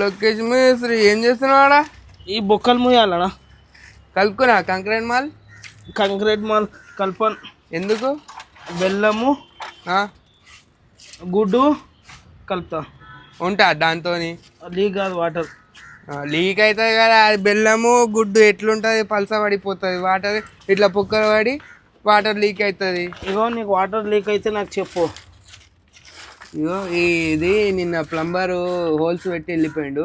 Location మేస్త్రి ఏం చేస్తున్నావాడా? ఈ బొక్కలు మూయాలనా? కలుపుకున్నా కంకరేట్ మాల్? కంక్రీట్ మాల్ కల్పన్. ఎందుకు? బెల్లము? గుడ్డు కలుపుతా. ఉంటా దాంతో లీక్ కాదు వాటర్. లీక్ అవుతుంది కదా అది బెల్లము గుడ్డు ఎట్లుంటుంది పలస పడిపోతుంది వాటర్ ఇట్లా పుక్కలు పడి వాటర్ లీక్ అవుతుంది ఇగో నీకు వాటర్ లీక్ అయితే నాకు చెప్పు. ఇగో ఇది నిన్న ప్లంబరు హోల్స్ పెట్టి వెళ్ళిపోయిండు.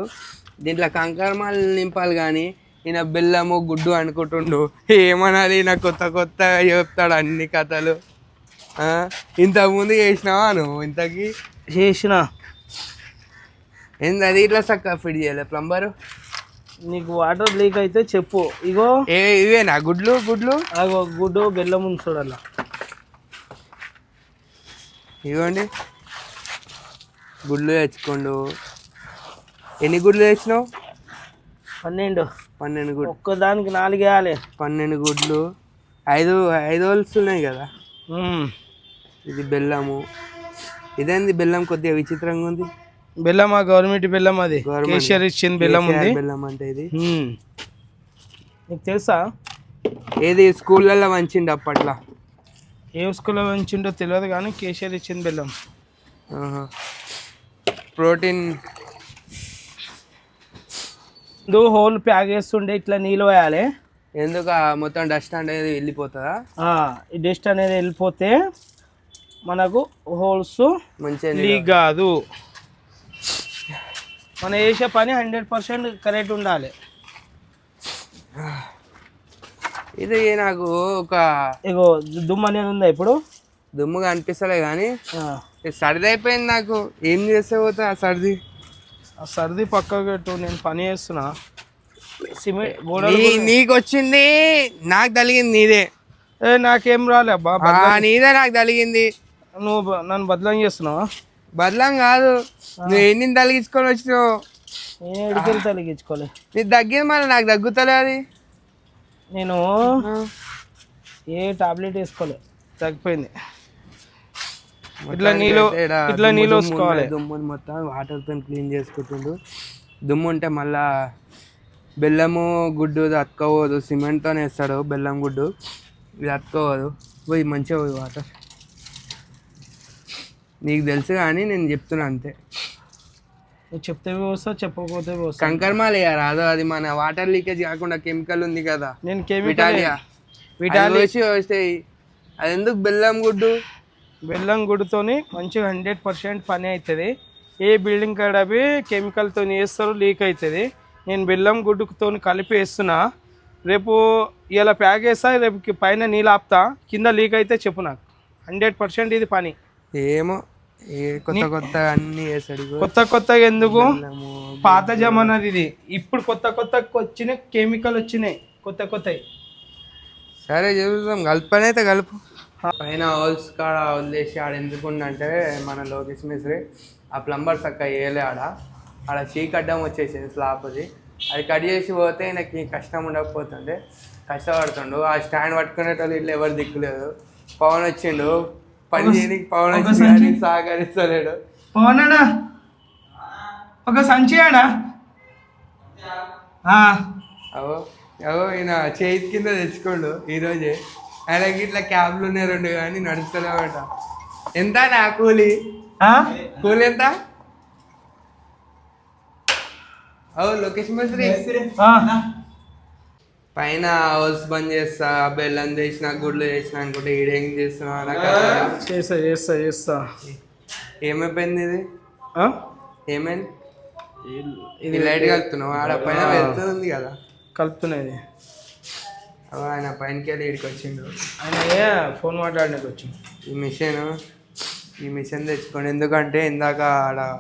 దీంట్లో కంకరమాలు నింపాలి కానీ ఈయన బెల్లము గుడ్డు అనుకుంటుండు. ఏమనాలి? ఈయన కొత్త కొత్త చెప్తాడు అన్ని కథలు? ఇంతకుముందు చేసినావా నువ్వు? ఇంతకి? చేసిన. ఏంది అది? ఇట్లా చక్కగా ఫిట్ చేయలే ప్లంబరు? నీకు వాటర్ లీక్ అయితే చెప్పు. ఇగో. ఏ ఇవేనా? గుడ్లు గుడ్లు? అగో గుడ్డు బెల్లం ఉంది చూడాల ఇవ్వండి గుడ్లు తెచ్చుకోండు. ఎన్ని గుడ్లు తెచ్చినావు? పన్నెండు. పన్నెండు గుడ్లు. ఒక్కదానికి నాలుగు వేయాలి. పన్నెండు గుడ్లు. ఐదు ఐదు ఉన్నాయి కదా. ఇది బెల్లము. ఇదేంది బెల్లం కొద్దిగా విచిత్రంగా ఉంది? బెల్లం ఆ గవర్నమెంట్ బెల్లం అది. కేసీఆర్ ఇచ్చిన బెల్లం ఉంది. బెల్లం అంటే ఇది. నీకు తెలుసా? ఏది స్కూళ్ళల్లో వంచిండు అప్పట్లో? ఏ స్కూల్లో ఉంచిండో తెలియదు కానీ కేసీఆర్ ఇచ్చిన బెల్లం. ప్రోటీన్. నువ్వు హోల్ ప్యాక్ చేస్తుండే ఇట్లా నీళ్ళు వేయాలి ఎందుకు మొత్తం డస్ట్ అనేది వెళ్ళిపోతుందా? ఈ డస్ట్ అనేది వెళ్ళిపోతే మనకు హోల్స్ మంచిగా లీక్ కాదు. మనం చేసే పని హండ్రెడ్ పర్సెంట్ కరెక్ట్ ఉండాలి. ఇది నాకు ఒక ఇగో దుమ్ము అనేది ఉందా ఇప్పుడు? దుమ్ముగా అనిపిస్తలే కానీ సర్ది అయిపోయింది నాకు. ఏం చేస్తే పోతా ఆ సర్ది? ఆ సర్ది పక్కకు పెట్టు నేను పని చేస్తున్నా. సిమెంట్ నీకు వచ్చింది నాకు తలిగింది నీదే. ఏ నాకేం రాలే అబ్బా నీదే నాకు తలిగింది నువ్వు నన్ను బదలం చేస్తున్నావా? బదలం కాదు. నువ్వు ఎన్ని తలిగించుకొని వచ్చినావు? ఎడికెళ్ళి తొలగించుకోలే నీకు తగ్గింది మళ్ళీ నాకు తగ్గుతలే అది. నేను ఏ టాబ్లెట్ వేసుకోలే తగ్గిపోయింది. ఇట్లా నీళ్ళు ఇట్లా నీళ్ళు వేసుకోవాలి. దుమ్ముని మొత్తం. వాటర్తో క్లీన్ చేసుకుంటుండు. దుమ్ము ఉంటే మళ్ళా బెల్లము గుడ్డు ఇది అతుక్కోవద్దు సిమెంట్తో వేస్తాడు బెల్లం గుడ్డు. ఇది అతుక్కోవద్దు పోయి మంచిగా పోయి వాటర్ నీకు తెలుసు కానీ నేను చెప్తున్నా అంతే. చెప్తే వస్తా చెప్పకపోతే కంకర్మాలు రాదు అది మన వాటర్ లీకేజ్ కాకుండా కెమికల్ ఉంది కదా. నేను కెమికల్ విటాలియా విటాలి వేసి వస్తాయి అది ఎందుకు బెల్లం గుడ్డు? బెల్లం గుడితోని మంచిగా హండ్రెడ్ పర్సెంట్ పని అవుతుంది. ఏ బిల్డింగ్ కాడ అవి కెమికల్తో వేస్తారు లీక్ అవుతుంది. నేను బెల్లం గుడ్డుతో కలిపి వేస్తున్నా. రేపు ఇలా ప్యాక్ చేస్తా రేపు పైన నీళ్ళు ఆపుతా. కింద లీక్ అయితే చెప్పు నాకు. హండ్రెడ్ పర్సెంట్ ఇది పని. ఏమో కొత్త కొత్త అన్ని వేసాడు. కొత్త కొత్తగా ఎందుకు? పాత జమానాది ఇది. ఇప్పుడు కొత్త కొత్త వచ్చిన కెమికల్ వచ్చినాయి. కొత్త కొత్తవి సరే చూద్దాం. కలుపని అయితే కలుపు. పైన హోల్స్ కాడ వదిలేసి ఆడ ఎందుకుండంటే మన లోకేష్ మిశ్రీ ఆ ప్లంబర్ చక్క వేయలే ఆడ. ఆడ చీకడ్డం వచ్చేసింది స్లాబ్ది. అది కట్ చేసి పోతే నాకు కష్టం ఉండకపోతుండే. కష్టపడుతుండు. ఆ స్టాండ్ పట్టుకునేటోళ్ళు ఇల్లు ఎవరు దిక్కులేదు. పవన్ వచ్చిండు. పని చేయడానికి పవన్ వచ్చి సహకరిస్తలేడు. పవనడా ఒక సంచి ఆడా. అవో అవో ఈయన చేతి కింద తెచ్చుకోండు ఈరోజే. ఆయనకి ఇట్లా క్యాబ్లు ఉన్నాయి రెండు కానీ నడుస్తలేమట ఎంత నా కూలి? కూలి ఎంత? అవు లొకేషన్ మంత్రి పైన హౌస్ బంద్ చేస్తా బెల్లం చేసిన గుడ్లు చేసిన అనుకుంటే ఈడేం చేస్తున్నా. చేస్తా చేస్తా చేస్తా. ఏమైపోయింది ఇది? ఆ? ఏమైంది? ఇది లైట్ కలుపుతున్నావు? ఆడ పైన వెళ్తుంది కదా. కలుపుతున్నది ఆయన పైనకి వెళ్ళి ఇక్కడికి వచ్చిండు ఆయన ఫోన్ మాట్లాడడానికి వచ్చి ఈ మిషన్ ఈ మిషన్ తెచ్చుకోండి ఎందుకంటే ఇందాక ఆడ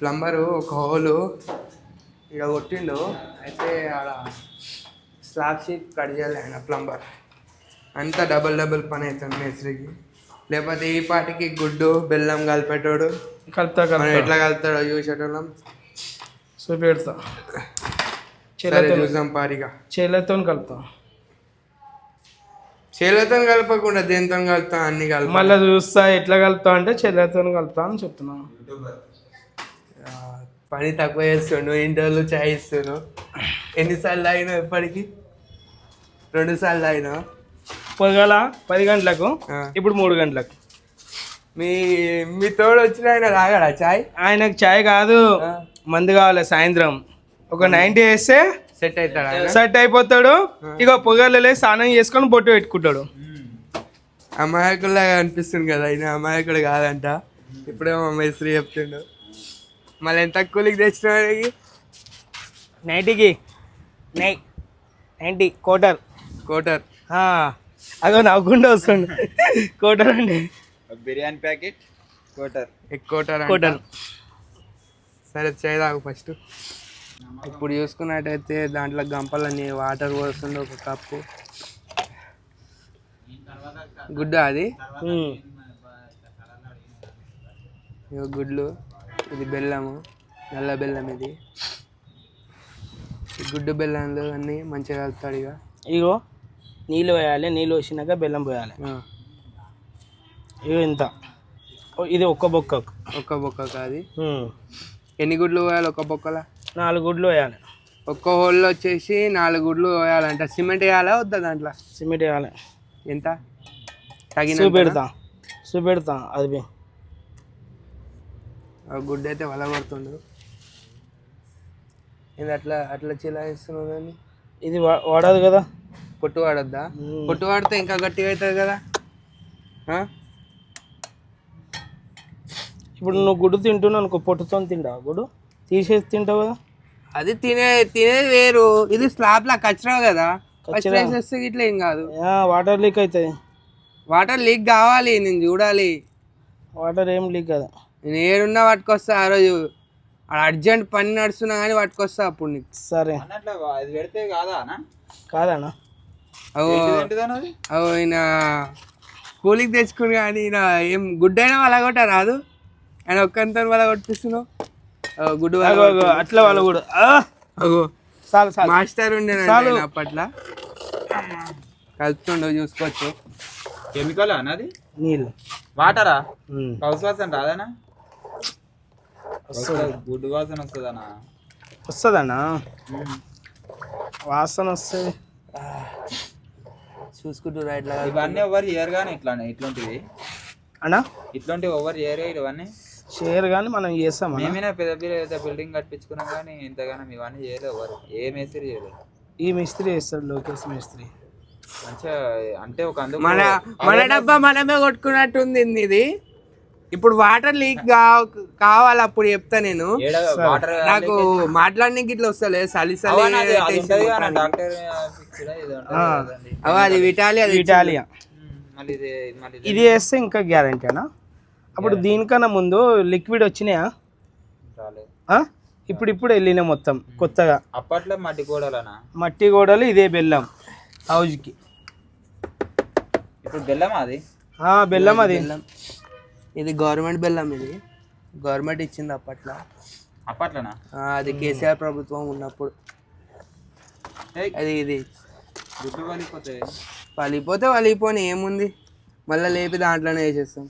ప్లంబరు ఒక హోలు ఇక్కడ కొట్టిండు. అయితే ఆడ స్లాబ్ షీట్ కట్ చేయాలి ఆయన ప్లంబర్. అంతా డబల్ డబుల్ పని అవుతుంది మేస్త్రికి. లేకపోతే ఈ పాటికి గుడ్డు బెల్లం కలిపేటోడు. కలుపుతా మనం ఎట్లా కలుపుతాడో చూసేటోళ్ళం. చూపెడతా. సరే పారిగా. చేలతో కలుపుతా. చేలతో కలపకుండా దేంతో కలుపుతాం అన్ని కలుపు మళ్ళీ చూస్తా ఎట్లా కలుపుతా అంటే చెల్లెతో కలుపుతా అని చెప్తున్నాను పని తక్కువ చేస్తుండు ఇంటర్వ్యూలు చాయ్ ఇస్తుండు ఎన్నిసార్లు తాగినావు ఎప్పటికి రెండు సార్లు తాగినావు? పొగల? పది గంటలకు. ఇప్పుడు మూడు గంటలకు. మీ మీ తోడు వచ్చిన ఆయన తాగాడా చాయ్? ఆయనకు చాయ్ కాదు. మందు కావాలి సాయంత్రం. ఒక నైంటీ వేస్తే సెట్ అవుతాడా? సెట్ అయిపోతాడు. ఇక పొగలలే స్నానం చేసుకొని బొట్టు పెట్టుకుంటాడు. అమాయకుల్లాగా అనిపిస్తుంది కదా ఆయన అమాయకుడు కాదంట. ఇప్పుడేమో మేస్త్రి చెప్తుండు. మళ్ళీ ఎంత కూలికి తెచ్చిన నైంటీకి నై నైంటీ కోటర్. కోటర్. ఆ, అగో నవ్వుకుంటూ వస్తుండు కోటర్ అండి biryani packet quarter. Quarter quarter. సరే చేయి తాగు ఫస్ట్. ఇప్పుడు చూసుకున్నట్టయితే దాంట్లో గంపలని వాటర్ పోస్తుండే ఒక కప్పు. గుడ్డు అది? గుడ్లు ఇది బెల్లము నల్ల బెల్లం ఇది. గుడ్డు బెల్లంలు అన్నీ మంచిగా కలుపుతాడు ఇక ఇగో నీళ్ళు వేయాలి నీళ్ళు వచ్చినాక బెల్లం పోయాలి. ఇగో ఇంత. ఇది ఒక్క బొక్క ఒక్క బొక్క కాదు. ఎన్ని గుడ్లు పోయాలి ఒక బొక్కల? నాలుగు గుడ్లు వేయాలి. ఒక్క హోల్లో వచ్చేసి నాలుగు గుడ్లు పోయాలంట సిమెంట్ వేయాలా వద్దా దాంట్లో? సిమెంట్ వేయాలి. ఎంత? తగిన చూపెడతా. చూపెడతా అది బి. గుడ్డు అయితే వల కొడుతుండు. ఇది అట్లా అట్లా చిలాయిస్తున్నావు కానీ ఇది వాడదు కదా? పొట్టు వాడద్దా. పొట్టు వాడితే ఇంకా గట్టిగా అవుతుంది కదా? ఇప్పుడు నువ్వు గుడ్డు తింటున్నావు అనుకో పొట్టుతో తింటావు గుడ్డు? తీసేసి తింటావు కదా? అది తినే తినేది వేరు. ఇది స్లాబ్ లా కచ్చరా కదా. వేస్తే ఇట్లా ఏం కాదు. వాటర్ లీక్ అవుతుంది వాటర్ లీక్ కావాలి నేను చూడాలి. వాటర్ ఏం లీక్ కదా. నేను ఏడున్నా పట్టుకొస్తా ఆ రోజు. అర్జెంట్ పని నడుస్తున్నా కానీ పట్టుకొస్తా అప్పుడు నీకు. సరే. అది పెడితే కాదా అవో ఈయన కూలికి తెచ్చుకుని కానీ ఈయన ఏం గుడ్డైనా వాళ్ళ కొట్ట రాదు ఆయన ఒక్కంతా వాళ్ళ అగో, అట్లా వాళ్ళు కూడా! అగో. చాలు చాలు. మాస్టర్. ఆయన అప్పట్లో. కలుపుతుండో చూసుకోవచ్చు. కెమికల్ అన్నది నీళ్ళు. వాటరా. హౌస్ వాసన రాదనా? గుడ్డు వాసన వస్తుందనా? వస్తుందన్నా? వాసన వస్తుంది చూసుకుంటూ ఇట్లా ఇవన్నీ ఎవరు చేయరు కానీ ఇట్లా ఇట్లాంటివి. అన్నా? ఇట్లాంటివి ఎవరు చేయరు ఇవన్నీ? షేర్ కానీ మనం చేస్తామన్నా మేమైనా పెద్ద పెద్ద బిల్డింగ్ కట్టించుకున్నాం కానీ ఇంతగానం ఇవన్నీ చేయలేదు ఎవరు. ఏ మేస్త్రి చేయలేదు. ఈ మిస్త్రి చేస్తాడు లోకేష్ మిస్త్రి. మంచిగా అంటే ఒక అందుకు మన మన డబ్బా మనమే కొట్టుకున్నట్టుంది ఇది. ఇప్పుడు వాటర్ లీక్ కావాలి అప్పుడు చెప్తా నేను. నాకు మాట్లాడడానికి ఇట్లా వస్తలే సలి సలి అది ఇటాలియా మళ్ళీ ఇది మళ్ళీ ఇది ఇది వేస్తే ఇంకా గ్యారంటీ అన్నా అప్పుడు దీనికన్నా ముందు లిక్విడ్ వచ్చినాయా? ఇప్పుడు ఇప్పుడు వెళ్ళినాయి మొత్తం కొత్తగా. అప్పట్లో మట్టి గోడలనా? మట్టి గోడలు ఇదే బెల్లం హౌజ్కి. ఇప్పుడు బెల్లం అది? ఆ, బెల్లం అది. ఇది గవర్నమెంట్ బెల్లం ఇది. గవర్నమెంట్ ఇచ్చింది అప్పట్లో. అప్పట్లోనా? ఆ, అది కేసీఆర్ ప్రభుత్వం ఉన్నప్పుడు. ఏయ్, అది ఇది. పలిపోతే పలిపోతే వలిపోని ఏముంది? మళ్ళీ లేపి దాంట్లోనే వేసేస్తాం.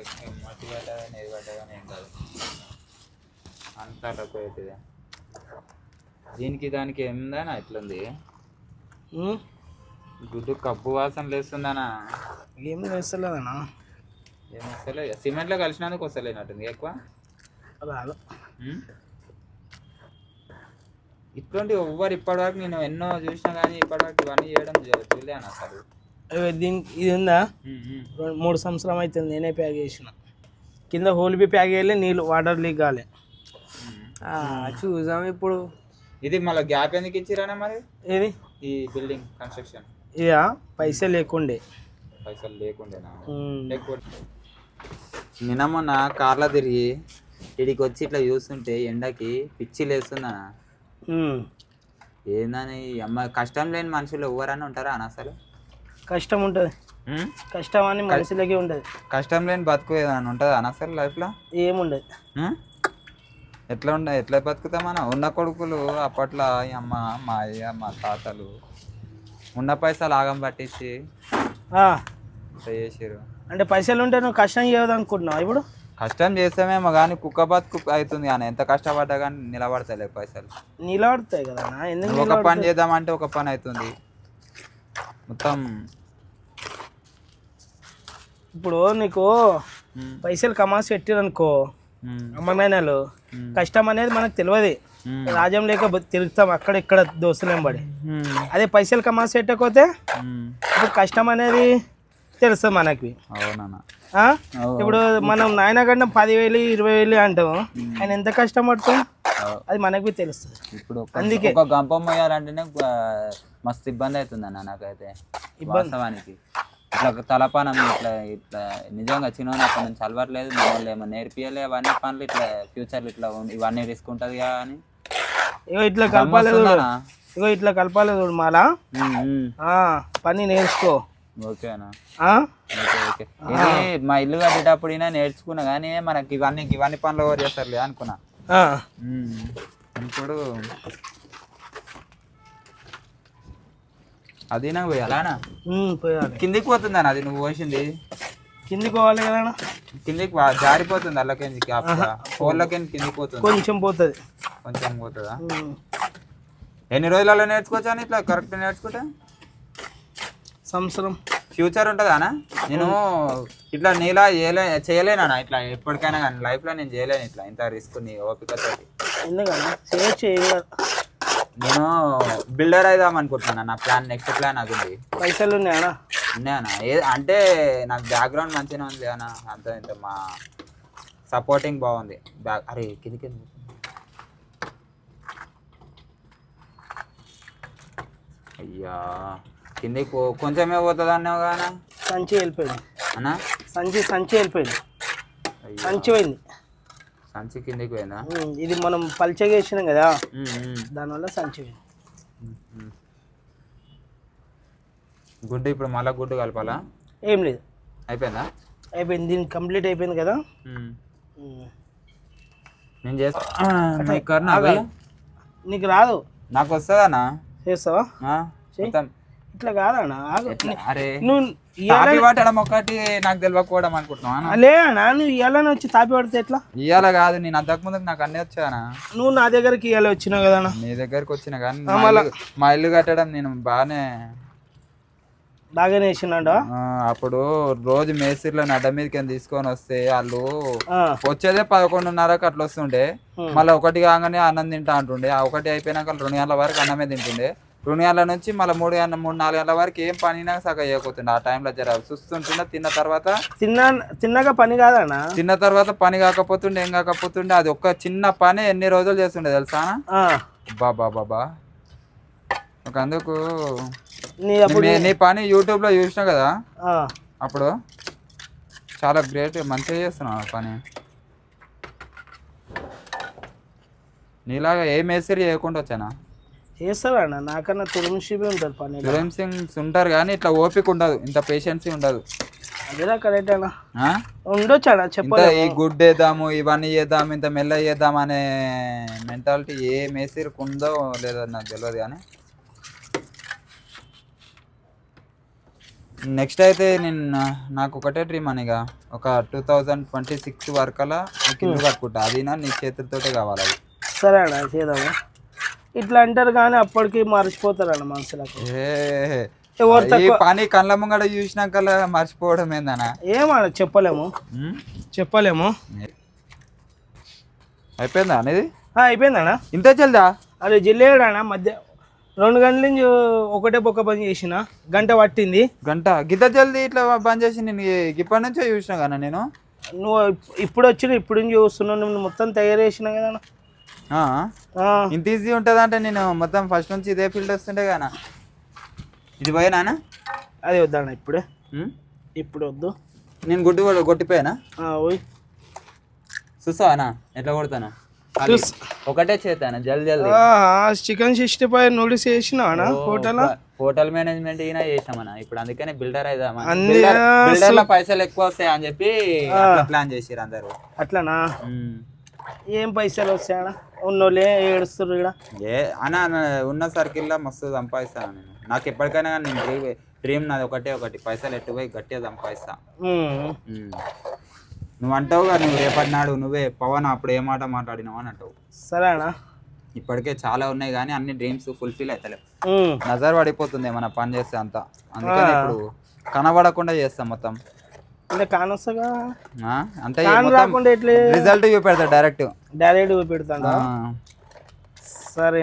ఇట్లా మట్టి పడ్డగానే ఏది పడ్డగానే ఏం కాదు. అంతా తక్కువ అవుతుంది. దీనికి దానికి ఏందనా ఇట్లుంది? గుడ్డు కబ్బు వాసన లేస్తుందనా ఏం చేస్తలేదన్నా ఏం వస్తలే సిమెంట్లో కలిసినందుకు వస్తలేనట్టుంది ఎక్కువ. రాదు? ఇట్లాంటి ఎవ్వరు ఇప్పటివరకు నేను ఎన్నో చూసినా కానీ ఇప్పటివరకు ఇవన్నీ చేయడం చూడలేను అసలు. దీనికి ఇది ఉందా? మూడు సంవత్సరం అవుతుంది నేనే ప్యాక్ చేసిన. కింద హోల్ బి ప్యాక్ చేయలే నీళ్ళు వాటర్ లీక్ కాలే. చూసాం ఇప్పుడు. ఇది మళ్ళీ గ్యాప్ ఎందుకు ఇచ్చిరానా మరి? ఏది? ఈ బిల్డింగ్ కన్స్ట్రక్షన్. ఇక పైసలు లేకుండే. పైసలు లేకుండేనా? నిన్న మొన్న కార్లో తిరిగి ఇడికి వచ్చి ఇట్లా చూస్తుంటే ఎండకి పిచ్చి లేస్తుందనా ఉమ్. ఏందని అమ్మ కష్టం లేని మనుషులు ఎవరన్నా ఉంటారా అని అసలు? కష్టం ఉంటుంది? కష్టం అని మనుషులకే ఉంటుంది కష్టం లేని బతుకు ఏదైనా ఉంటుందా అని అసలు లైఫ్లో? ఏముండదు? ఎట్లా ఉండ ఎట్లా బతుకుతామన్నా ఉన్న కొడుకులు అప్పట్లో ఈ అమ్మ మా అయ్య మా తాతలు ఉన్న పైసలు ఆగం పట్టించి చేసారు అంటే పైసలు ఉంటే నువ్వు కష్టం చేయదు అనుకుంటున్నావు ఇప్పుడు? కష్టం చేస్తామేమో కానీ కుక్క బతుకు అవుతుంది కానీ ఎంత కష్టపడ్డా కానీ నిలబడతలే పైసలు. నిలబడతాయి కదా ఒక పని నిలబడతాయి? చేద్దామంటే ఒక పని అవుతుంది. మొత్తం. ఇప్పుడు నీకు పైసలు కమాసి పెట్టిరనుకో ఉమ్, కష్టం అనేది మనకు తెలియదు. రాజ్యం లేక తిరుగుతాం అక్కడ ఇక్కడ దోస్తులేం పడి అదే పైసలు కమాసి పెట్టకపోతే. ఇప్పుడు కష్టం అనేది తెలుస్తుంది మనకి. ఇప్పుడు మనం నాయన గంట పదివేలు ఇరవై వేలు అంటాం ఆయన ఎంత కష్టపడతాం? అవు. అది మనకి తెలుస్తుంది. ఇప్పుడు అందుకే. గంప మొయ్యాలంటేనే ఆ, మస్తు ఇబ్బంది అవుతుందన్న నాకైతే. ఇబ్బంది. వాస్తవానికి. ఇట్లా తలపానం ఇట్లా ఇట్లా నిజంగా చిన్న అప్పటి నుంచి అలవాట్లేదు. మమ్మల్ని ఏమో నేర్పియలే. అవన్నీ పనులు ఇట్లా ఫ్యూచర్లు ఇట్లా ఇవన్నీ రిస్క్ ఉంటుంది కదా అని. ఇగో ఇట్లా కలపాలి చూడు. వస్తుందనా? ఇగో ఇట్లా కలపాలి చూడు మాలా. పని నేర్చుకో. ఓకేనా? ఓకే ఇది మా ఇల్లు కట్టేటప్పుడు అయినా నేర్చుకున్నా కానీ మనకి ఇవన్నీ ఇవన్నీ పనులు ఎవరు చేస్తారులే అనుకున్నా. ఇప్పుడు అది నాకు పోయాలానా పోయాలి. కిందికి పోతుందన్న అది నువ్వు పోసింది. కిందికి పోవాలి కదా కిందికి జారిపోతుంది అల్లకి కోళ్ళకి కిందికి పోతుంది. కొంచెం పోతుంది. కొంచెం పోతుందా? ఎన్ని రోజులలో నేర్చుకోవచ్చా అని ఇట్లా కరెక్ట్ నేర్చుకుంటే? సంవత్సరం. ఫ్యూచర్ ఉంటుందానా నేను ఇట్లా నీలా చేయలే చేయలేనా ఇట్లా ఎప్పటికైనా కానీ. లైఫ్లో నేను చేయలేను ఇట్లా. ఇంత రిస్క్ నీ ఓపికతో ఎందుకన్నా? చేయొచ్చు. నేను బిల్డర్ అయిదాం అనుకుంటున్నాను నా ప్లాన్ నెక్స్ట్ ప్లాన్ అది ఉంది. పైసలు ఉన్నాయా ఉన్నాయన్నా. ఏ అంటే నాకు బ్యాక్గ్రౌండ్ మంచిగా ఉంది అన్న. అంత ఇంత మా సపోర్టింగ్ బాగుంది. బ్యాక్ అరే కింది కింది అయ్యా. కిందికి పో కొంచెమే పోతుంది అన్నావు కానీ సంచి వెళ్ళిపోయింది. అన్నా? సంచి సంచి వెళ్ళిపోయింది. సంచి పోయింది. సంచి కిందికి పోయిందా? ఉమ్, ఇది మనం పల్చగా వేసినాం కదా దానివల్ల సంచి. గుడ్డు ఇప్పుడు మళ్ళా గుడ్డు కలపాలా? ఏం లేదు. అయిపోయిందా? అయిపోయింది దీనికి కంప్లీట్ అయిపోయింది కదా. నేను చేస్తా. ఆగాలి. నీకు రాదు. నాకు వస్తుందన్నా? చేస్తావా? ఇట్లా కాదన్నా ఎట్లా? అరే. నువ్వు తాపి పట్టడం ఒకటి నాకు తెలియకపోవడం అనుకుంటున్నావా లే అన్నా నువ్వు ఇయ్యాలని వచ్చి తాపి పడితే ఎట్లా? ఇవాళ కాదు నేను అంతకు ముందు నాకు అన్నీ వచ్చానా నువ్వు నా దగ్గరికి ఇయ్యాలి వచ్చినావు కదా. నీ దగ్గరికి వచ్చిన కానీ మా ఇల్లు- కట్టడం నేను బాగానే బాగానే వేసినాడు అప్పుడు రోజు మేస్త్రిలను అడ్డ మీదకి తీసుకొని వస్తే వాళ్ళు వచ్చేదే పదకొండున్నరకు అట్లా వస్తుండే. మళ్ళీ ఒకటి కాగానే అన్నం తింటా అంటుండే. ఆ ఒకటి అయిపోయినాక రెండు గంటల వరకు అన్నమే తింటుండే. రెండు గంటల నుంచి మళ్ళీ మూడు గంటల మూడు నాలుగు గంటల వరకు ఏం పనినా సగం చేయకపోతుండే. ఆ టైంలో జర చూస్తుంటుండే తిన్న తర్వాత తిన్నా తిన్నాక పని కాదన్నా? తిన్న తర్వాత పని కాకపోతుండే ఏం కాకపోతుండే అది ఒక్క చిన్న పని ఎన్ని రోజులు చేస్తుండే తెలుసా బాబా బాబా ఒక అందుకు నీ పని యూట్యూబ్లో చూసినా కదా? అప్పుడు చాలా గ్రేట్ మంచిగా చేస్తున్నావు ఆ పని. నీలాగా ఏ మేస్త్రి చేయకుండా వచ్చానా? చేస్తాడన్న నాకన్నా తురుముషిబి ఉంటుంది పని. సురేమ్ సింగ్ ఉంటారు కానీ ఇట్లా ఓపిక ఉండదు ఇంత పేషెన్సీ ఉండదు. అదేనా కరెక్ట్ అన్న? ఉండొచ్చు అన్న ఇంత చెప్పలే ఈ గుడ్ వేద్దాము ఇవన్నీ చేద్దాం ఇంత మెల్ల చేద్దాం అనే మెంటాలిటీ ఏ మేస్త్రికి ఉందో లేదో నాకు తెలియదు కానీ. నెక్స్ట్ అయితే నేను నాకు ఒకటే డ్రీమ్ అనిగా ఒక టూ థౌజండ్ ట్వంటీ సిక్స్ వరకలా నీకు ఇల్లు కట్టుకుంటా. అది నా నీ చేతులతోటే కావాలి అది. సరే అన్న చేద్దాము. ఇట్లా అంటారు కానీ అప్పటికి మర్చిపోతారు అన్న మనుషులకు ఎవరు ఈ తక్కువ పని కళ్ళ ముంగడ చూసినాక మర్చిపోవడం ఏందనా ఏమన్నా చెప్పలేము? చెప్పలేము. అయిపోయిందా అనేది అయిపోయిందన్న ఇంత జల్దా? అరే జిల్లేడానా మధ్య రెండు గంటల నుంచి ఒకటే పొక్క పని చేసిన గంట పట్టింది. గంట? గిద్ద జల్దీ ఇట్లా బంద్ చేసి నేను ఇప్పటి నుంచే చూసినా కదా నేను? నువ్వు ఇప్- ఇప్పుడు వచ్చిన ఇప్పుడు నుంచి చూస్తున్నావు నువ్వు మొత్తం తయారు చేసినా కదా ఇంత ఈజీ ఉంటుంది అంటే నేను మొత్తం ఫస్ట్ నుంచి ఇదే ఫీల్డ్ వస్తుండే కానా ఇది పోయినానా అది వద్దన్న ఇప్పుడే? ఇప్పుడు వద్దు. నేను గుడ్డు కూడా కొట్టిపోయానా? ఓయ్. చూస్తావానా ఎట్లా కొడతాను. ఒకటే చేతాను జల్దీ జల్దీ. చికెన్ సిక్స్టీ ఫైవ్ నూడిల్స్ వేసినా హోటల్ హోటల్ మేనేజ్మెంట్ అయినా చేసామన్నా ఇప్పుడు అందుకనే బిల్డర్ అయిదామా అన్ని బిల్డర్లో పైసలు ఎక్కువ వస్తాయి అని చెప్పి ప్లాన్ చేసిరు అందరు. అట్లనా. ఏం పైసలు వస్తాయన్నా? ఉన్నోళ్ళే ఏడుస్తారు ఇక్కడ ఏ అన్న అన్న ఉన్న సర్కిల్లో మస్తు సంపాదిస్తాను నేను. నాకు ఎప్పటికైనా కానీ నేను డ్రీమ్ డ్రీమ్ నాది ఒకటే ఒకటి. పైసలు ఎట్టుపోయి గట్టిగా సంపాదిస్తా. ఉమ్. నువ్వు అంటావుగా నువ్వు రేపటి నాడు నువ్వే పవన్ అప్పుడు ఏ మాట మాట్లాడినావు అని అంటావు. సరే అన్న. ఇప్పటికే చాలా ఉన్నాయి కానీ అన్ని డ్రీమ్స్ ఫుల్ఫిల్ అవుతలేవు ఉమ్. నజర్ పడిపోతుంది మన పని చేస్తే అంతా. అందుకని ఇప్పుడు కనబడకుండా చేస్తాం మొత్తం. అంటే కానొస్తాగా ఆ? అంటే రాకుండా ఎట్లే? రిజల్ట్ చూపెడతా డైరెక్ట్ డైరెక్ట్ పెడతాడా? సరే.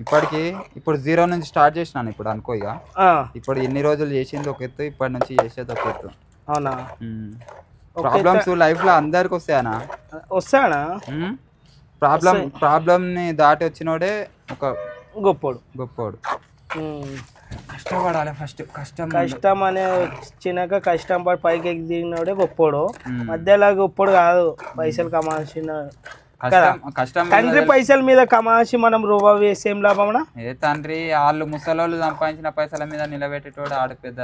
ఇప్పటికి ఇప్పుడు జీరో నుంచి స్టార్ట్ చేసినాను ఇప్పుడు అనుకో ఇక. ఇప్పుడు ఎన్ని రోజులు చేసింది ఒక ఎత్తు ఇప్పటి నుంచి చేసేది ఒక ఎత్తు. అవునా? ప్రాబ్లమ్స్ లైఫ్లో అందరికి వస్తాయనా? వస్తాడా ప్రాబ్లం ప్రాబ్లమ్ని దాటి వచ్చినోడే ఒక గొప్పోడు. గొప్పోడు. కష్టపడాలి ఫస్ట్ కష్టం కష్టం అనే వచ్చినాక కష్టం పడి పైకి ఎక్కి దిగినోడే గొప్పోడు. మధ్యలో గొప్పోడు కాదు పైసలు కమాల్సిన కష్టం తండ్రి పైసల మీద కమాల్సి మనం రూబా వేసి లాభమనా ఏ తండ్రి వాళ్ళు ముసలోళ్ళు సంపాదించిన పైసల మీద నిలబెట్టేటోడు ఆడు పెద్ద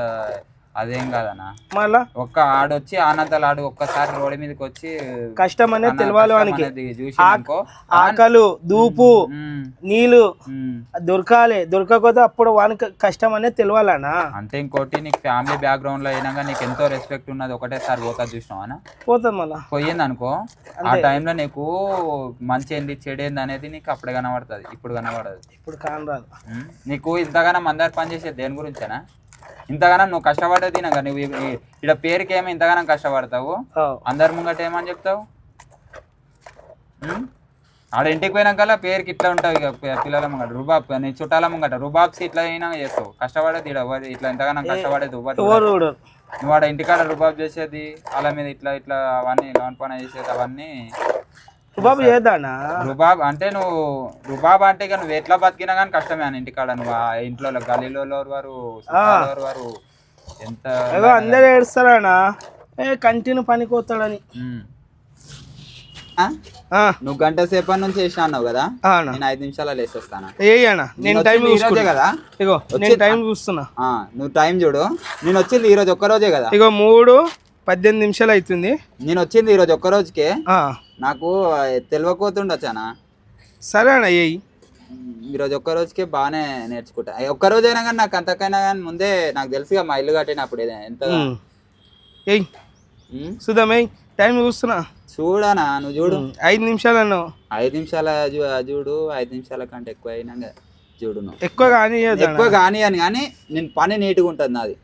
అదేం కాదనా మళ్ళా? ఒక్క ఆడొచ్చి ఆనందాలు ఆడు ఒక్కసారి రోడ్డు మీదకి వచ్చి కష్టం అనేది తెలవాలి వానికి. చూసిందనుకో, ఆకలు దూపు నీళ్ళు. దొరకాలి. దొరకకపోతే అప్పుడు వానికి కష్టం అనేది తెలవాలనా అంటే ఇంకోటి నీకు ఫ్యామిలీ బ్యాక్గ్రౌండ్లో అయినాక నీకు ఎంతో రెస్పెక్ట్ ఉన్నది ఒకటేసారి పోతా చూసినావా పోతుంది మళ్ళా. పోయింది అనుకో. ఆ టైంలో నీకు మంచి ఏంది చెడు ఏంది అనేది నీకు అప్పుడు కనబడుతుంది ఇప్పుడు కనబడదు. ఇప్పుడు కాని రాదు ఉమ్, నీకు ఇంతగానం అందరు పని చేసేది దేని గురించేనా? ఇంతగానం నువ్వు కష్టపడ్డది తినక నువ్వు ఇక్కడ పేరుకి ఏమో ఇంతగానం కష్టపడతావు? అందరి ముంగట ఏమని చెప్తావు? ఆడ ఇంటికి పోయినాకల్లా పేరుకి ఇట్లా ఉంటావు ఇక పిల్లల ముంగట రుబాబ్ నీ చుట్టాల ముంగట రుబాబ్స్ ఇట్లా అయినా చేస్తావు. కష్టపడేది ఇట్లా ఇంతగానం కష్టపడేది నువ్వు ఆడ ఇంటికాడ రుబాబ్ చేసేది వాళ్ళ మీద ఇట్లా ఇట్లా అవన్నీ లోన్ పని చేసేది అవన్నీ బాబు చేద్దానా? రుబాబ్ అంటే నువ్వు రుబాబ్ అంటే ఇక నువ్వు ఎట్లా బతికినా కానీ కష్టమే అని ఇంటికాడ నువ్వు ఆ ఇంట్లో గలీలో వారు వారు ఎంత ఏదో అందరు ఏడుస్తారనా ఏ కంటిన్యూ పనికి పోతాడని నువ్వు గంట సేపటి నుంచి వేసిన అన్నావు కదా? నేను ఐదు నిమిషాలు లేసేస్తాను అన్న నేను టైం చూసుకుంటా. కదా? ఇగో నేను టైం చూస్తున్నా. ఆ, నువ్వు టైం చూడు. నేను వచ్చింది ఈ రోజు ఒక్క రోజే కదా? ఇగో మూడు పద్దెనిమిది నిమిషాలు అవుతుంది. నేను వచ్చింది ఈ రోజు ఒక్క రోజుకే. ఆ, నాకు తెలియకపోతుండొచ్చానా సరే అన్న ఏయ్. ఈ రోజు ఒక్క రోజుకే బాగానే నేర్చుకుంటా. ఏ ఒక్క రోజు అయినా కానీ నాకు అంతకైనా కానీ ముందే నాకు తెలుసుగా మా ఇల్లు కట్టినప్పుడు ఎంత. ఏయ్. ఉమ్, చూద్దాం ఏయ్. టైం చూస్తున్నా. చూడనా నువ్వు చూడు. ఐదు నిమిషాలు అన్నావు. ఐదు నిమిషాల చూడు. ఐదు నిమిషాల కంటే ఎక్కువ అయినా గా- చూడు నువ్వు. ఎక్కువ కానీ ఎక్కువ కానీ అని కానీ నేను పని నీట్గా ఉంటుంది నాది.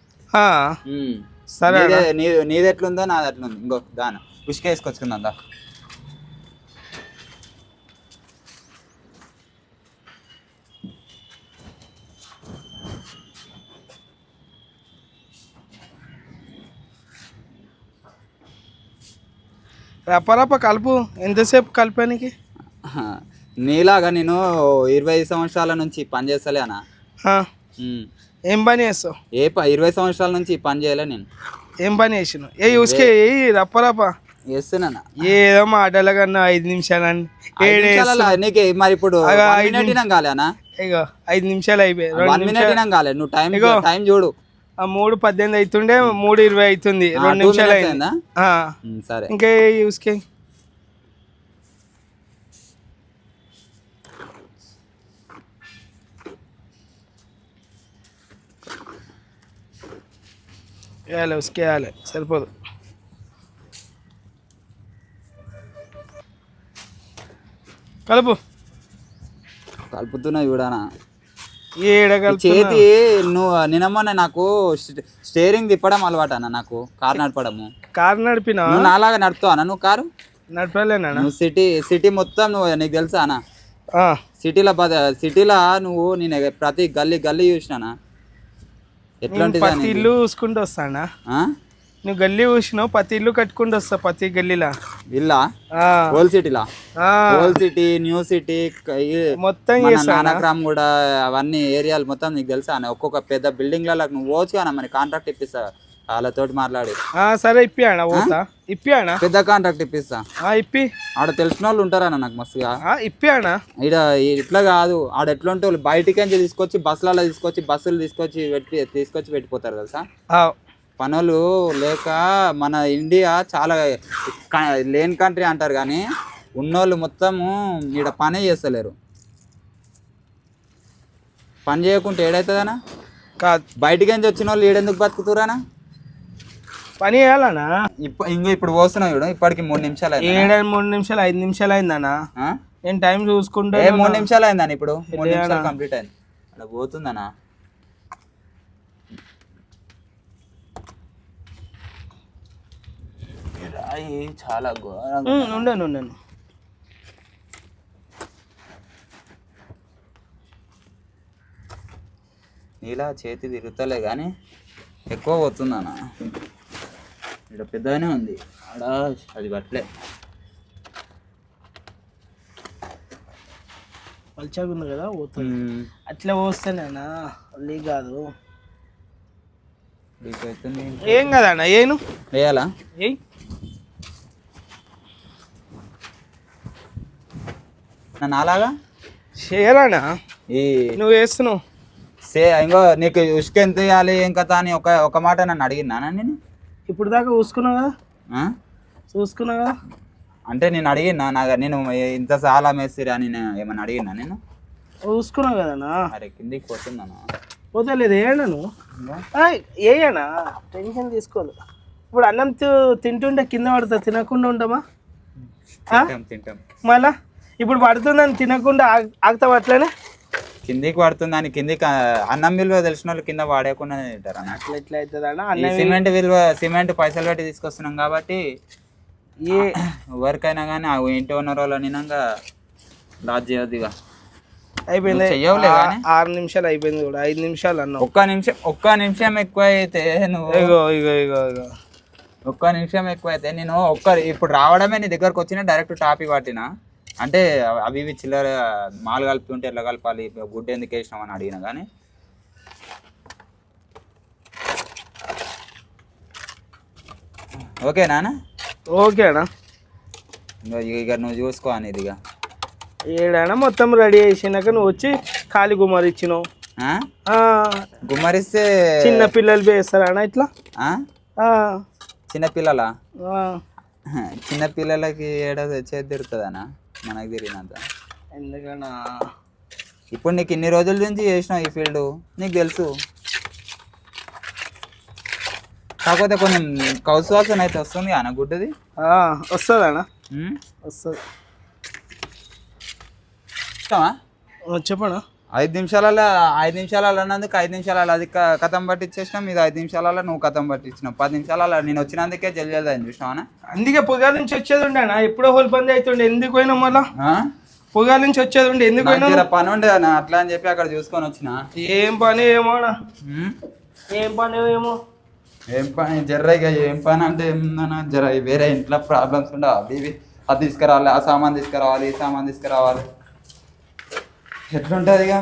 సరే నీదే ఎట్లుందో నాది ఎట్లుంది. ఇంకో దాని. ఉసుక రపరప కలుపు ఎంతసేపు కలిపానికి? నీలాగా నేను ఇరవై సంవత్సరాల నుంచి పని చేస్తలేనా. ఏం పని చేస్తావు? ఏ ప ఇరవై సంవత్సరాల నుంచి పని చేయలే నేను. ఏం పని చేసినావు? ఏ ఉసుకే ఏ రప్పరప చేస్తున్నానా ఏదో మాటల కన్నా ఐదు నిమిషాలు నీకే మరి ఇప్పుడు ఐదు మినిట్ తినాం కాలేనా ఇగో ఐదు నిమిషాలు అయిపోయాయి. వన్ మినిట్ తినాం కాలే నువ్వు టైం. టైం చూడు. మూడు పద్దెనిమిది అవుతుండే మూడు ఇరవై అవుతుంది రెండు నిమిషాలు అయింది. సరే. ఇంకా ఉసుకే వేయాలి ఉసుకే వేయాలి సరిపోదు. కలుపు. కలుపుతున్నా చూడానా? చేతి నువ్వు నిన్నమ్మనే నాకు స్టే- స్టీరింగ్ తిప్పడం అలవాటు అన్న నాకు కారు నడపడము. కారు నడిపినా నువ్వు నాలాగా నడుపుతావు అన్న నువ్వు కారు? నడపలేనా నువ్వు సిటీ సిటీ మొత్తం నువ్వు నీకు తెలుసా అన్న? సిటీలో సిటీలో నువ్వు నేను ప్రతి గల్లీ గల్లీ చూసినానా అనేది? ఇల్లు చూసుకుంటూ వస్తానా? ఆ? నువ్వు గల్లీ చూసినావు ప్రతి ఇల్లు కట్టుకుంటూ వస్తా ప్రతి గల్లీలా? ఇల్లా? ఓల్డ్ సిటీలా ఓల్డ్ సిటీ న్యూ సిటీ మొత్తం నానక్రామ్ కూడా అవన్నీ ఏరియాలు మొత్తం నీకు తెలుసా? అన్న ఒక్కొక్క పెద్ద బిల్డింగ్లలో నువ్వు పోవచ్చు కానీ మరి కాంట్రాక్ట్ ఇప్పిస్తా. వాళ్ళతోటి మాట్లాడి. సరే ఇప్పియానా పోతా? ఇప్పియానా? పెద్ద కాంట్రాక్ట్ ఇప్పిస్తా. ఆ, ఇప్పి. ఆడ తెలిసిన వాళ్ళు ఉంటారన్న నాకు మస్తుగా. ఆ, ఇప్పియానా? ఈడ ఇట్లా కాదు. ఆడ ఎట్లుంటే వాళ్ళు బయటికి నుంచి తీసుకొచ్చి బస్సులలో తీసుకొచ్చి బస్సులు తీసుకొచ్చి పెట్టి తీసుకొచ్చి పెట్టిపోతారు తెలుసా? పనులు లేక మన ఇండియా చాలా లేని కంట్రీ అంటారు కానీ ఉన్నోళ్ళు మొత్తము ఈడ పనే చేస్తలేరు. పని చేయకుంటే ఏడవుతుందనా కాదు బయటికి నుంచి వచ్చిన వాళ్ళు ఈడెందుకు బతుకుతురానా పని చేయాలనా ఇప్పుడు ఇంకో ఇప్పుడు పోస్తున్నావు చూడు ఇప్పటికి మూడు నిమిషాలు అయిందా? ఏడు మూడు నిమిషాలు ఐదు నిమిషాలు అయిందనా ఆ? నేను టైం చూసుకుంటే మూడు నిమిషాలు అయిందని ఇప్పుడు? మూడు? నిమిషాలు కంప్లీట్ అయింది. అలా పోతుందనా రాయి చాలా ఘోరంగా ఉండను ఉండను నీలా చేతి తిరుగుతలే కానీ ఎక్కువ పోతుందన్న. ఇక్కడ పెద్దగానే ఉంది. ఆడ అది పట్టలే. పల్చగా ఉంది కదా పోతుంది. అట్లా పోస్తేనేనా మళ్ళీ కాదు. లీక్ అవుతుంది. ఏం కదన్నా ఏను వేయాలా? ఏయ్. నన్ను అలాగా చేయరానా? ఈ నువ్వు వేస్తున్నావు సే ఇంకో నీకు ఉసుక ఎంత వేయాలి ఏం కథ అని ఒక ఒక మాట నన్ను అడిగినా నేను ఇప్పుడు దాకా చూసుకున్నావు? కదా ఆ? చూసుకున్నావు? కదా అంటే నేను అడిగినా నాకు నేను ఇంత చాలా మేస్త్రి అని నేను ఏమన్నా అడిగినా నేను చూసుకున్నావు కదనా అరే కిందికి పోతున్నాను పోతే లేదు ఏనా నువ్వు? ఏయనా? టెన్షన్ తీసుకోదు. ఇప్పుడు అన్నం తు- తింటుంటే కింద పడుతుంది తినకుండా ఉండమా? ఆ? తింటాం. తింటాం మళ్ళా? ఇప్పుడు పడుతుందని తినకుండా ఆగ్- ఆగుతావు అట్లనే? కిందికి పడుతుంది అని కిందికి అన్నం విలువ తెలిసిన వాళ్ళు కింద వాడేయకుండా తింటారు అన్న. అట్లా ఎట్లా అవుతుంది అన్న? అన్నం సిమెంట్ విలువ సిమెంట్ పైసలు పెట్టి తీసుకొస్తున్నాం కాబట్టి ఏ ఎవరికైనా కానీ ఆ ఇంటి ఓనర్ వాళ్ళు నినంగా లాజ్ చేయొద్దు ఇక. అయిపోయింది. ఆరు నిమిషాలు అయిపోయింది కూడా ఐదు నిమిషాలు అన్నావు. ఒక్క నిమిషం ఒక్క నిమిషం ఎక్కువ అయితే నువ్వు ఇగో ఇగో ఇగో ఇగో. ఒక్క నిమిషం ఎక్కువ అయితే నేను ఒక్క ఇప్పుడు రావడమే నీ దగ్గరకు వచ్చిన డైరెక్ట్ టాపి పట్టిన. అంటే అవి ఇవి చిల్లర మాలు కలుపుతుంటే ఎట్లా కలపాలి? గుడ్డ ఎందుకు వేసినాం అని అడిగిన కానీ. ఓకే నాన్న? ఓకేనా ఇంకో ఇక నువ్వు చూసుకో అనేది ఇక ఏడైనా మొత్తం రెడీ చేసినాక నువ్వు వచ్చి ఖాళీ గుమ్మరి ఇచ్చినావు. గుమ్మరిస్తే చిన్న పిల్లలు వేస్తారా అన్న ఇట్లా? చిన్నపిల్లలా ఆ. చిన్న పిల్లలకి ఏడ చేతి తిరుగుతుందనా మనకు తిరిగినంత. ఎందుకన్నా? ఇప్పుడు నీకు ఇన్ని రోజుల నుంచి చేసినావు ఈ ఫీల్డ్? నీకు తెలుసు. కాకపోతే కొంచెం కౌసువాసన అయితే వస్తుంది అన్న గుడ్డది? ఆ, వస్తుందన్నా ఉమ్? వస్తుంది? చెప్పనా? ఐదు నిమిషాలలో ఐదు నిమిషాలలో అన్నందుకు ఐదు నిమిషాలలో అది కథం పట్టించేసినాం ఇది ఐదు నిమిషాలలో నువ్వు కథం పట్టించినావు. పది నిమిషాలలో నేను వచ్చినందుకే జల్ది అయింది చూసినావా? అందుకే పొగాల నుంచి వచ్చేది ఉండేనా ఎప్పుడో హోల్ పని అవుతుండే ఎందుకు పోయినావు మళ్ళా? పొగాల నుంచి వచ్చేది ఉండే. ఎందుకు జర పని ఉండే అన్న. అట్లా అని చెప్పి అక్కడ చూసుకొని వచ్చిన. ఏం పని ఏమో? ఏం పని ఏమో? ఏం పని? జర్ర ఇక ఏం పని అంటే ఏమన్నా జర వేరే ఇంట్లో ప్రాబ్లమ్స్ ఉండవు. అవి ఇవి. అది తీసుకురావాలి ఆ సామాన్ తీసుకురావాలి ఈ సామాన్ తీసుకురావాలి. ఎట్లుంటుంది ఇక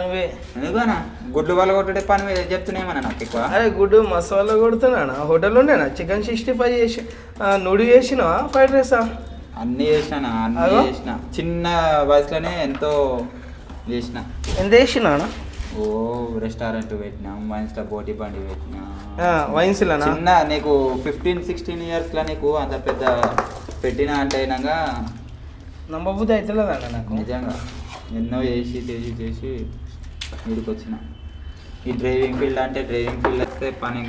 నువ్వే. ఎందుకనా గుడ్లు వాళ్ళ కొట్టే పని మీద చెప్తున్నాయేమన్నా నాకు ఎక్కువ? అరే గుడ్డు మసాలా కొడుతున్నానా? హోటల్ ఉండేనా చికెన్ సిక్స్టీ ఫైవ్ చేసి నూడి చేసినా ఫ్రైడ్ రైసా? అన్నీ చేసిన అన్నీ. చేసిన. చిన్న వయసులోనే ఎంతో చేసిన. ఎంత చేసినా ఓ రెస్టారెంట్ పెట్టినా మైన్స్లో పోటీ బండి పెట్టినా. వైన్స్లానా చిన్న నీకు ఫిఫ్టీన్ సిక్స్టీన్ ఇయర్స్లో నీకు అంత పెద్ద పెట్టిన అంటే అయినాక నమ్మబుద్ధి అవుతలేదన్న నాకు? నిజంగా. ఎన్నో చేసి చేసి చేసి వీడికి వచ్చిన ఈ డ్రైవింగ్ ఫీల్డ్ అంటే డ్రైవింగ్ ఫీల్డ్ వస్తే పని?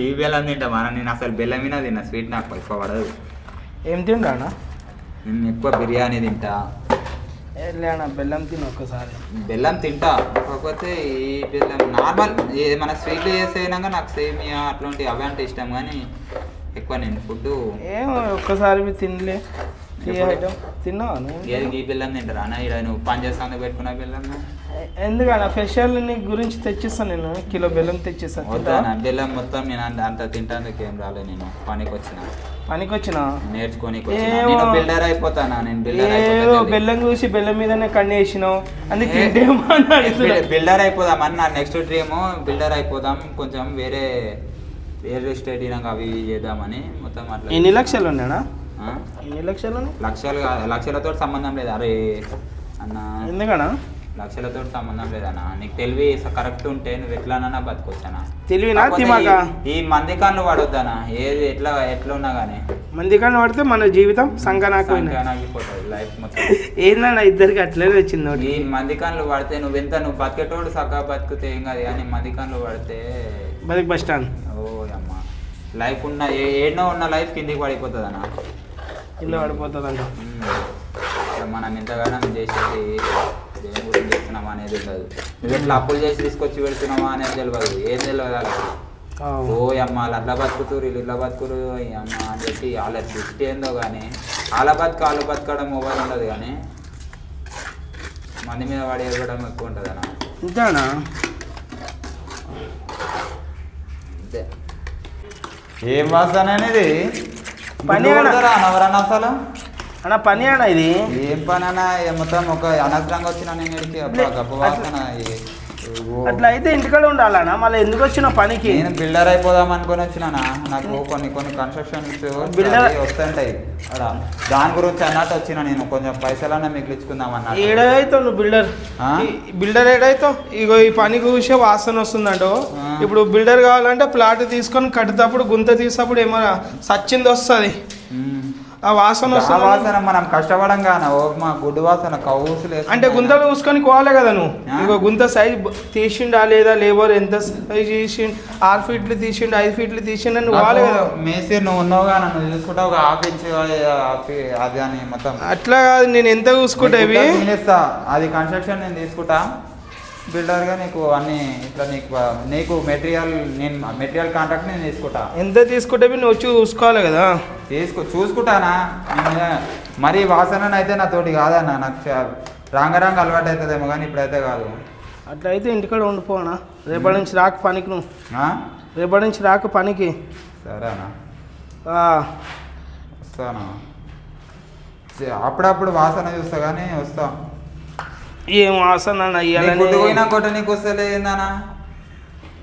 ఈ బెల్లం తింటా మన నేను అసలు బెల్లం మీద తిన్నా. స్వీట్ నాకు ఎక్కువ పడదు. ఏం తింటానా నేను ఎక్కువ బిర్యానీ తింటా. లేనా బెల్లం తిని ఒక్కసారి. బెల్లం తింటా. కాకపోతే ఈ బెల్లం నార్మల్ మన స్వీట్ చేసేనాక నాకు సేమియా అట్లాంటి అవి అంటే ఇష్టం. కానీ ఎక్కువ నేను ఫుడ్ ఏమో ఒక్కసారి తినలే. ఎప్పుడు? ఐటమ్ తిన్నావా నువ్వు? ఏది ఈ బెల్లం తింటారా? అన్న ఇక్కడ నువ్వు పని చేస్తాను పెట్టుకున్న బెల్లం ఎ- ఎందుకన్నా? ఫెషల్ నీ గురించి తెచ్చిస్తాను నేను. కిలో బెల్లం తెచ్చిస్తాను వద్దా బెల్లం మొత్తం నేను అంత అంత తింటానికి ఏం రాలే నేను. పనికి వచ్చిన. పనికి వచ్చినా. నేను బిల్డర్ అయిపోతానా నేను బిల్డర్ ఏదో బెల్లం చూసి బెల్లం మీదనే కన్ను వేసినావు. అందుకే. బిల్డర్ అయిపోదాం అన్న నెక్స్ట్ డ్రీమ్ బిల్డర్ అయిపోదాం కొంచెం వేరే వేరే స్టేట్ అయినాక అవి ఇవి చేద్దామని మొత్తం అట్లా ఎన్ని లక్షలు ఉన్నాడా ఆ? ఎన్ని లక్షలు? లక్షలు లక్షలతో సంబంధం లేదు. అరే అన్న. ఎందుకనా లక్షలతో సంబంధం లేదన్నా. నీకు తెలివి కరెక్ట్ ఉంటే నువ్వు ఎట్లానన్నా బతకొచ్చానా తెలివినా తిమాగా? ఈ- మంది కళ్ళు పడొద్దనా ఏది ఎట్లా ఎట్లా ఉన్నా కానీ మంది కన్నా పడితే మన జీవితం సంకనాకు ఆగిపోతుంది లైఫ్ మొత్తం. ఏందన్నా ఇద్దరికి అట్లనే వచ్చింది ఈ మంది కళ్ళు పడితే నువ్వు ఎంత నువ్వు బతికేటోడు సక్కగా బతికితే ఏం కాదు. కానీ మంది కళ్ళు పడితే బదికి బస్ స్టాండ్. ఓ లైఫ్ ఉన్న ఏ- ఏడనో ఉన్న లైఫ్ కిందికి పడిపోతుంది అన్న ఇల్లు పడిపోతుందంట మనం ఎంతగానో చేసేది దేని గురించి చేస్తున్నామా అనేది ఉండదు. నువ్వు ఎట్లా అప్పులు చేసి తీసుకొచ్చి పెడుతున్నావా అనేది తెలియదు ఏం తెలియదు వాళ్ళకి. ఓ అమ్మ వాళ్ళు అట్లా బతుకుతురు వీళ్ళు ఇట్లా బతుకురు అమ్మ అని చెప్పి వాళ్ళ దృష్టి ఏందో కానీ వాళ్ళ బతుకు వాళ్ళు బతకడం మొబైల్ ఉండదు కానీ మంది మీద పడి ఎగడం ఎక్కువ ఉంటుంది అన్న ఇంతేనా? అంతే. ఏం వాసన అనేది? పని ఎవరన్నా అసలు అన్న పని అన్న ఇది. ఏం పని అన్నా? ఏ మొత్తం ఒక అనవసరంగా వచ్చిన నేను ఇక్కడికి వాసన. అట్లా అయితే ఇంటికాడ ఉండాలన్నా మళ్ళీ ఎందుకు వచ్చిన పనికి? నేను బిల్డర్ అయిపోదాం అనుకొని వచ్చినానా? నాకు కొన్ని కొన్ని కన్స్ట్రక్షన్స్ Builder- వస్తుంటాయి. దాని గురించి అన్నట్టు వచ్చిన నేను. కొంచెం పైసలన్నా మిగిలించుకుందాం అన్నట్టు. ఏడైతావు నువ్వు బిల్డర్? బిల్డర్ ఏడైతావు ఇగో ఈ పని కూసే వాసన వస్తుందంటో. ఇప్పుడు బిల్డర్ కావాలంటే ప్లాట్ తీసుకొని కట్టేటప్పుడు గుంత తీసేటప్పుడు ఏమైనా సచ్చింది వస్తుంది. ఆ వాసన వస్తుంది. వాసన మనం కష్టపడం కాన ఓ మా గుడ్డు వాసన కౌసులు అంటే గుంతలు చూసుకొని కోవాలి కదా నువ్వు. ఇగో గుంత సైజ్ తీసిండా లేదా? లేబర్ ఎంత సైజ్ తీసిండు? ఆరు ఫీట్లు తీసిండు ఐదు ఫీట్లు తీసిండు అని కోవాలి కదా? మేసి నువ్వు ఉన్నావుగా నన్ను చూసుకుంటావు ఒక హాఫ్ ఇంచ్ అది అని మొత్తం. అట్లా కాదు నేను ఎంత చూసుకుంటా ఇవి. అది కన్స్ట్రక్షన్ నేను తీసుకుంటా. బిల్డర్గా నీకు అన్ని ఇట్లా నీకు నీకు మెటీరియల్ నేను మెటీరియల్ కాంట్రాక్ట్ నేను తీసుకుంటా. ఎంత తీసుకుంటే నువ్వు వచ్చి చూసుకోవాలి కదా? తీసుకో చూసుకుంటానా? మరి వాసన అయితే నా తోటి కాదన్నా నాకు చా- రాంగ రాంగ అలవాటు అవుతుందేమో కానీ ఇప్పుడైతే కాదు. అట్లా అయితే ఇంటికాడ ఉండిపోనా? రేపటి నుంచి రాక పనికి నువ్వు? రేపటి నుంచి రాక పనికి. సరేనా? వస్తానా? అప్పుడప్పుడు వాసన చూస్తా కానీ వస్తా. ఏం వాసన అన్న నీ గుడ్డు పోయినా కొట్ట నీకు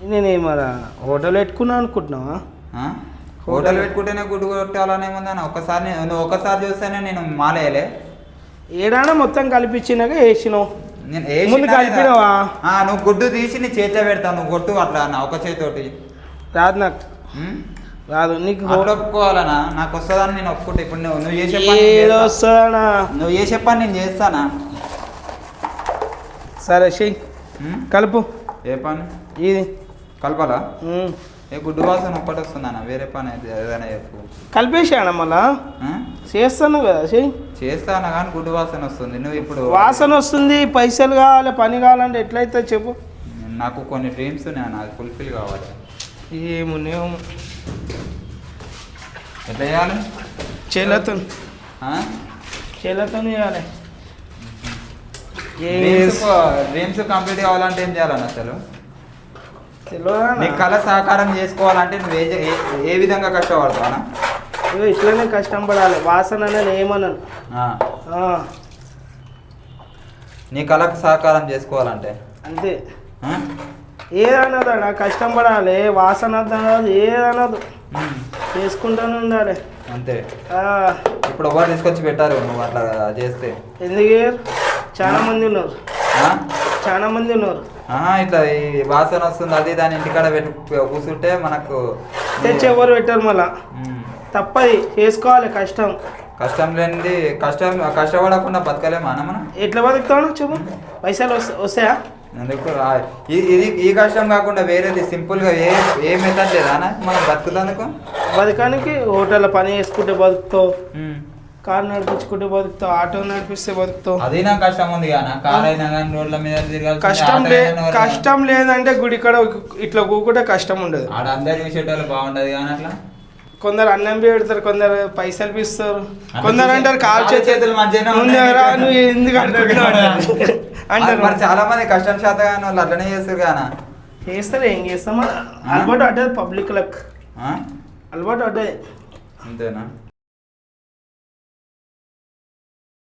నేనేమరా హోటల్ పెట్టుకున్నా అనుకుంటున్నావా? హోటల్ పెట్టుకుంటేనే గుడ్డు కొట్టాలనే ఉందన్న ఒక్కసారి నే- నువ్వు ఒక్కసారి చూస్తేనే నేను మాలేయలే ఏడానా మొత్తం కలిపించినాక వేసినావు? నేను ముందు? కలిపినావా? నువ్వు గుడ్డు తీసి నీ చేతిలో పెడతావు నువ్వు కొట్టు అట్లా నా ఒక చేతితోటి. రాదు నాకు? రాదు నీకు ఒప్పుకోవాలనా నాకు వస్తుందని నేను ఒప్పుకుంటా ఇప్పుడు నువ్వు నువ్వు చేసే పని నువ్వు చేసే పని నేను చేస్తానా? సరే చెయ్యి? కలుపు. ఏ పని? ఇది. కలపాలా. ఏ గుడ్డు వాసన ఒక్కటి వస్తుందన్న వేరే పని అయితే ఏదైనా చెప్పు. కలిపేసానా మళ్ళా? చేస్తాను కదా చెయ్యి. చేస్తానా కానీ గుడ్డు వాసన వస్తుంది. నువ్వు ఇప్పుడు వాసన వస్తుంది పైసలు కావాలి పని కావాలంటే ఎట్లయితే చెప్పు. నాకు కొన్ని డ్రీమ్స్ ఉన్నాయి నాకు ఫుల్ఫిల్ కావాలి. ఏమున్నాయో. ఎట్లా చేయాలి? చేలతో? చేలతో చేయాలి. డ్రీమ్స్ కంప్లీట్ కావాలంటే ఏం చేయాలన్న అసలు? నీ? కళ సహకారం చేసుకోవాలంటే నువ్వు ఏ ఏ- విధంగా కష్టపడతావా ఇట్లనే కష్టం పడాలి. వాసన ఏమన్నాను నీ కళకు సహకారం చేసుకోవాలంటే? అంతే? ఏదన్నదా కష్టం పడాలి. వాసన అన్నది ఏదన్నదు. చేసుకుంటూనే ఉండాలి. అంతే. ఇప్పుడు ఎవరు తీసుకొచ్చి పెట్టారు నువ్వు అట్లా చేస్తే. ఎందుకు? చాలా మంది ఉన్నారు? చాలా మంది ఉన్నారు. ఇట్లా ఈ వాసన వస్తుంది అది దాని ఇంటికాడ కూర్చుంటే మనకు తెచ్చి ఎవరు పెట్టారు మళ్ళా. తప్పది చేసుకోవాలి కష్టం. కష్టం లేనిది కష్టం కష్టపడకుండా బతకలేమా అన్న మనం? ఎట్లా బతుకుతాను చెప్పు పైసలు వస్తా- వస్తాయా? ఈ- ఇది ఈ కష్టం కాకుండా వేరేది సింపుల్గా ఏ ఏ మెథడ్ లేదా అన్న మనం బతుకుతానుకో? బతకానికి హోటల్లో పని చేసుకుంటే బతుకుతావు. కారు నడిపించుకుంటే బతుకుతావు ఆటో నడిపిస్తే బతుకుతావు. అది కష్టం ఉంది కార్ అయినా కానీ రోడ్ల మీద కష్టం కష్టం లేదంటే గుడి కాడ ఇట్లా కూకుంటే కష్టం ఉండదు. ఆడ అందరు చూసేటోళ్ళు బాగుంటది కానీ అట్లా? కొందరు అన్నం పెడతారు కొందరు పైసలు పిస్తారు అంటే కొందరు అంటారు కాలు చేతులు. ముందరా నువ్వు ఎందుకు అంటారు. మరి చాలా మంది కష్టం శాత కానీ వాళ్ళు అట్లనే చేస్తారు కానా చేస్తారు ఏం చేస్తామా అలవాటు అడ్డది పబ్లిక్ లక్? అలవాటు అడ్డది అంతేనా?